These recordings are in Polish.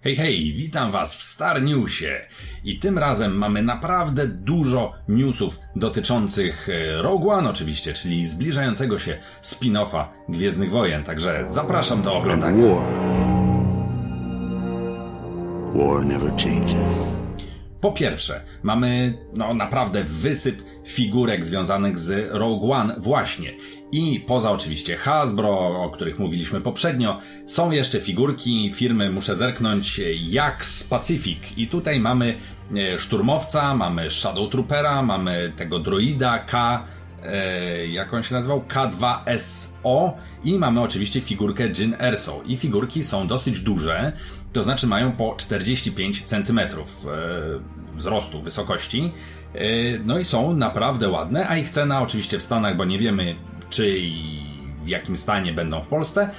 Hej, hej, witam Was w Star Newsie. I tym razem mamy naprawdę dużo newsów dotyczących e, Rogue One oczywiście, czyli zbliżającego się spin-offa Gwiezdnych Wojen. Także zapraszam do oglądania. War. War never changes. Po pierwsze, mamy no naprawdę wysyp figurek związanych z Rogue One właśnie. I poza oczywiście Hasbro, o których mówiliśmy poprzednio, są jeszcze figurki firmy, muszę zerknąć, Jax Pacific. I tutaj mamy e, szturmowca, mamy Shadow Troopera, mamy tego droida K, jak on się nazywał? K2SO i mamy oczywiście figurkę Jin Erso. I figurki są dosyć duże, to znaczy mają po 45 cm e, wzrostu, wysokości. E, no i są naprawdę ładne, a ich cena oczywiście w Stanach, bo nie wiemy czy i w jakim stanie będą w Polsce,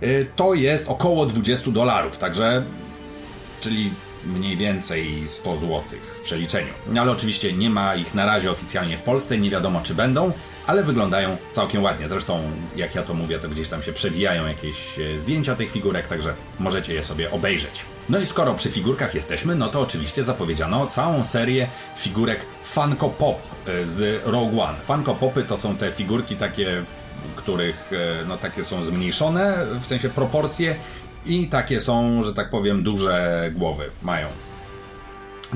e, to jest około 20 dolarów, także czyli mniej więcej 100 zł w przeliczeniu. Ale oczywiście nie ma ich na razie oficjalnie w Polsce, nie wiadomo czy będą, ale wyglądają całkiem ładnie. Zresztą, jak ja to mówię, to gdzieś tam się przewijają jakieś e, zdjęcia tych figurek, także możecie je sobie obejrzeć. No i skoro przy figurkach jesteśmy, no to oczywiście zapowiedziano całą serię figurek Funko Pop e, z Rogue One. Funko Popy to są te figurki takie, których e, no takie są zmniejszone, w sensie proporcje i takie są, że tak powiem, duże głowy mają.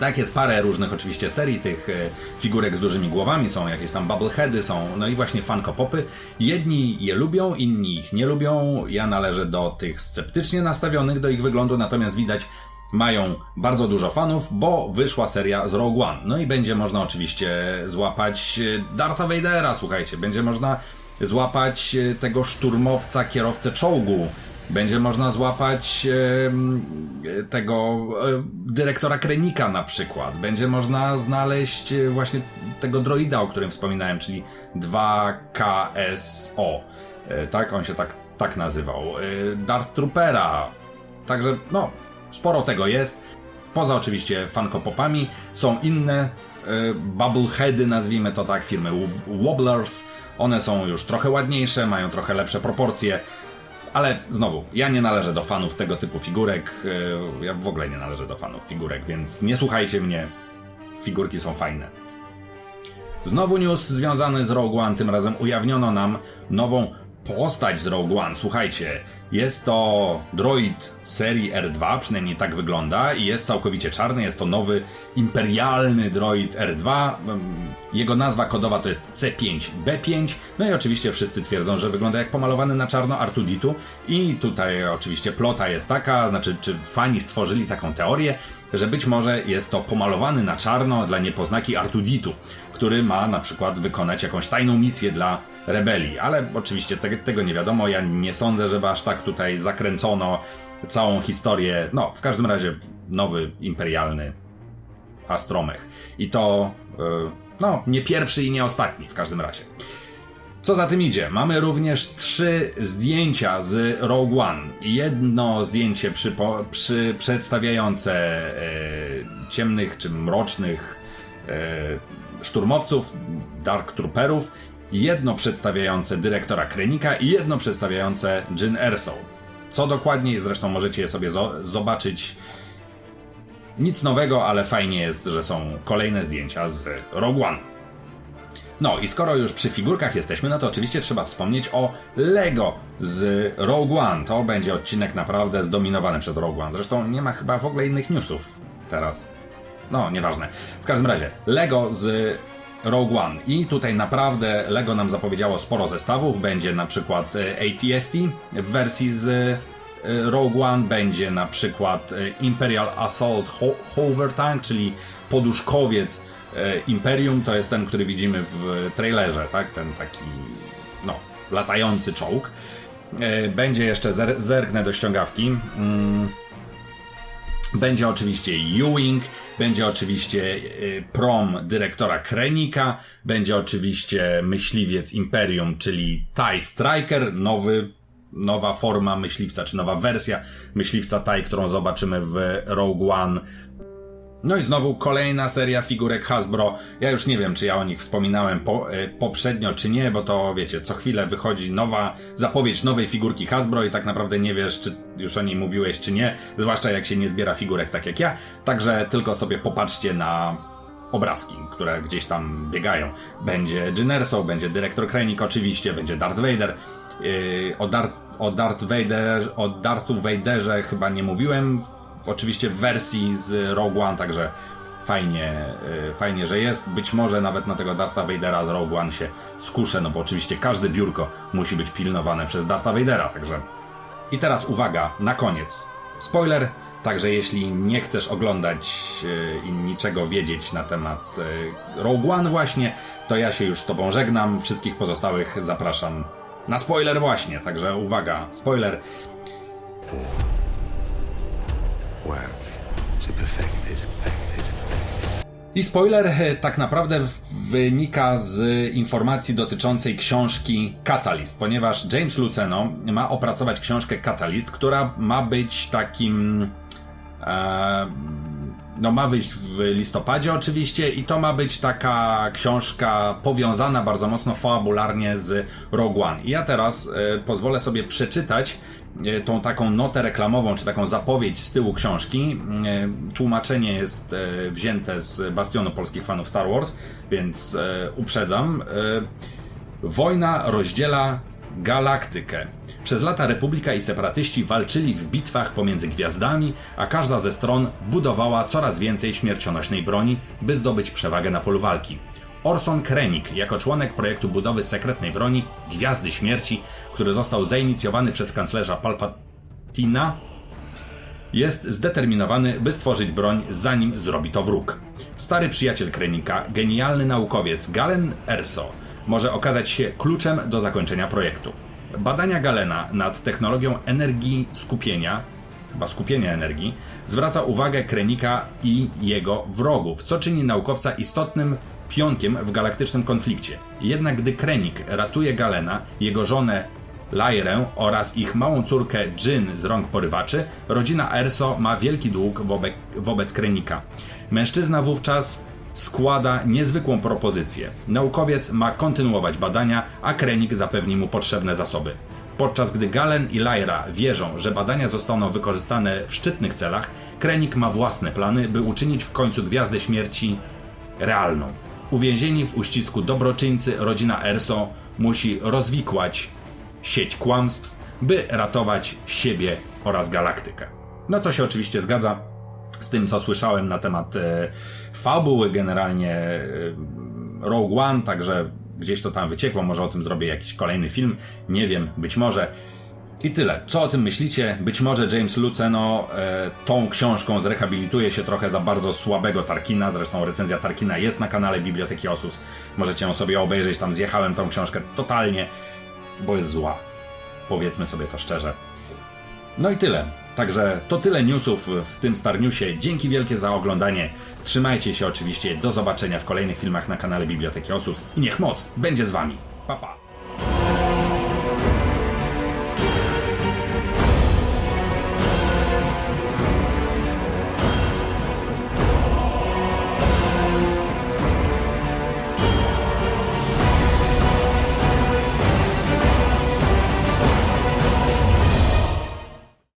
Tak, jest parę różnych oczywiście serii tych e, figurek z dużymi głowami, są jakieś tam bubbleheady, są no i właśnie Funko Popy. Jedni je lubią, inni ich nie lubią. Ja należę do tych sceptycznie nastawionych do ich wyglądu, natomiast widać mają bardzo dużo fanów, bo wyszła seria z Rogue One. No i będzie można oczywiście złapać e, Dartha Vadera, słuchajcie, będzie można złapać e, tego szturmowca, kierowcę czołgu, będzie można złapać e, tego e, dyrektora Krenika na przykład. Będzie można znaleźć e, właśnie tego droida, o którym wspominałem, czyli 2KSO. E, tak, on się tak, tak nazywał. E, Darth Troopera. Także, no, sporo tego jest. Poza oczywiście Funko Popami są inne e, bubbleheady, nazwijmy to tak, firmy Wobblers. One są już trochę ładniejsze, mają trochę lepsze proporcje. Ale znowu, ja nie należę do fanów tego typu figurek. e, Ja w ogóle nie należę do fanów figurek, więc nie słuchajcie mnie. Figurki są fajne. Znowu news związany z Rogue One. Tym razem ujawniono nam nową postać z Rogue One. Słuchajcie, jest to droid serii R2, przynajmniej tak wygląda, i jest całkowicie czarny. Jest to nowy imperialny droid R2. Jego nazwa kodowa to jest C5B5. No i oczywiście wszyscy twierdzą, że wygląda jak pomalowany na czarno Artuditu. I tutaj oczywiście plota jest taka, znaczy, czy fani stworzyli taką teorię, że być może jest to pomalowany na czarno dla niepoznaki Artuditu, który ma na przykład wykonać jakąś tajną misję dla rebelii, ale oczywiście te, tego nie wiadomo. Ja nie sądzę, żeby aż tak tutaj zakręcono całą historię. No, w każdym razie nowy imperialny astromech. I to, yy, no, nie pierwszy i nie ostatni w każdym razie. Co za tym idzie? Mamy również trzy zdjęcia z Rogue One. Jedno zdjęcie przy, przedstawiające e, ciemnych czy mrocznych e, szturmowców, Dark Trooperów, jedno przedstawiające dyrektora Krenika i jedno przedstawiające Jyn Erso. Co dokładnie, zresztą możecie je sobie zo- zobaczyć. Nic nowego, ale fajnie jest, że są kolejne zdjęcia z Rogue One. No i skoro już przy figurkach jesteśmy, no to oczywiście trzeba wspomnieć o Lego z Rogue One. To będzie odcinek naprawdę zdominowany przez Rogue One. Zresztą nie ma chyba w ogóle innych newsów teraz. No, nieważne. W każdym razie, Lego z Rogue One. I tutaj naprawdę Lego nam zapowiedziało sporo zestawów. Będzie na przykład e, ATST w wersji z e, Rogue One. Będzie na przykład e, Imperial Assault Ho- Hover Tank, czyli poduszkowiec Imperium. To jest ten, który widzimy w trailerze, tak? Ten taki, no, latający czołg. Będzie jeszcze, zer- zerknę do ściągawki. Mm, będzie oczywiście Ewing, będzie oczywiście y, prom dyrektora Krenika, będzie oczywiście myśliwiec Imperium, czyli TIE Striker, nowy, nowa forma myśliwca, czy nowa wersja myśliwca TIE, którą zobaczymy w Rogue One. No i znowu kolejna seria figurek Hasbro. Ja już nie wiem, czy ja o nich wspominałem po, e, poprzednio, czy nie, bo to wiecie, co chwilę wychodzi nowa zapowiedź nowej figurki Hasbro i tak naprawdę nie wiesz, czy już o niej mówiłeś, czy nie. Zwłaszcza jak się nie zbiera figurek tak jak ja. Także tylko sobie popatrzcie na obrazki, które gdzieś tam biegają. Będzie Jyn Erso, będzie dyrektor Krennic oczywiście, będzie Darth Vader. Yy, o, Darth, o Darth Vader, o Darthu Vaderze chyba nie mówiłem, oczywiście w wersji z Rogue One, także fajnie, yy, fajnie, że jest. Być może nawet na tego Dartha Vadera z Rogue One się skuszę, no bo oczywiście każde biurko musi być pilnowane przez Dartha Vadera, także... I teraz uwaga, na koniec. Spoiler, także jeśli nie chcesz oglądać yy, i niczego wiedzieć na temat yy, Rogue One właśnie, to ja się już z tobą żegnam. Wszystkich pozostałych zapraszam na spoiler właśnie, także uwaga, spoiler. I spoiler e, tak naprawdę wynika z informacji dotyczącej książki Catalyst, ponieważ James Luceno ma opracować książkę Catalyst, która ma być takim. E, no, ma wyjść w listopadzie oczywiście, i to ma być taka książka powiązana bardzo mocno fabularnie z Rogue One. I ja teraz e, pozwolę sobie przeczytać tą taką notę reklamową, czy taką zapowiedź z tyłu książki. E, Tłumaczenie jest e, wzięte z bastionu polskich fanów Star Wars, więc e, uprzedzam. E, Wojna rozdziela galaktykę. Przez lata Republika i separatyści walczyli w bitwach pomiędzy gwiazdami, a każda ze stron budowała coraz więcej śmiercionośnej broni, by zdobyć przewagę na polu walki. Orson Krennic, jako członek projektu budowy sekretnej broni Gwiazdy Śmierci, który został zainicjowany przez kanclerza Palpatina, jest zdeterminowany, by stworzyć broń, zanim zrobi to wróg. Stary przyjaciel Krenika, genialny naukowiec Galen Erso, może okazać się kluczem do zakończenia projektu. Badania Galena nad technologią energii skupienia, chyba skupienia energii, zwraca uwagę Krenika i jego wrogów, co czyni naukowca istotnym pionkiem w galaktycznym konflikcie. Jednak gdy Krenik ratuje Galena, jego żonę Lairę oraz ich małą córkę Jyn z rąk porywaczy, rodzina Erso ma wielki dług wobec, wobec Krenika. Mężczyzna wówczas składa niezwykłą propozycję. Naukowiec ma kontynuować badania, a Krenik zapewni mu potrzebne zasoby. Podczas gdy Galen i Lyra wierzą, że badania zostaną wykorzystane w szczytnych celach, Krenik ma własne plany, by uczynić w końcu Gwiazdę Śmierci realną. Uwięzieni w uścisku dobroczyńcy, rodzina Erso musi rozwikłać sieć kłamstw, by ratować siebie oraz galaktykę. No to się oczywiście zgadza z tym, co słyszałem na temat e, fabuły, generalnie e, Rogue One, także gdzieś to tam wyciekło, może o tym zrobię jakiś kolejny film, nie wiem, być może. I tyle. Co o tym myślicie? Być może James Luceno e, tą książką zrehabilituje się trochę za bardzo słabego Tarkina. Zresztą recenzja Tarkina jest na kanale Biblioteki Osus. Możecie ją sobie obejrzeć. Tam zjechałem tą książkę totalnie, bo jest zła. Powiedzmy sobie to szczerze. No i tyle. Także to tyle newsów w tym Star Newsie. Dzięki wielkie za oglądanie. Trzymajcie się oczywiście. Do zobaczenia w kolejnych filmach na kanale Biblioteki Osus. I niech moc będzie z wami. Pa pa.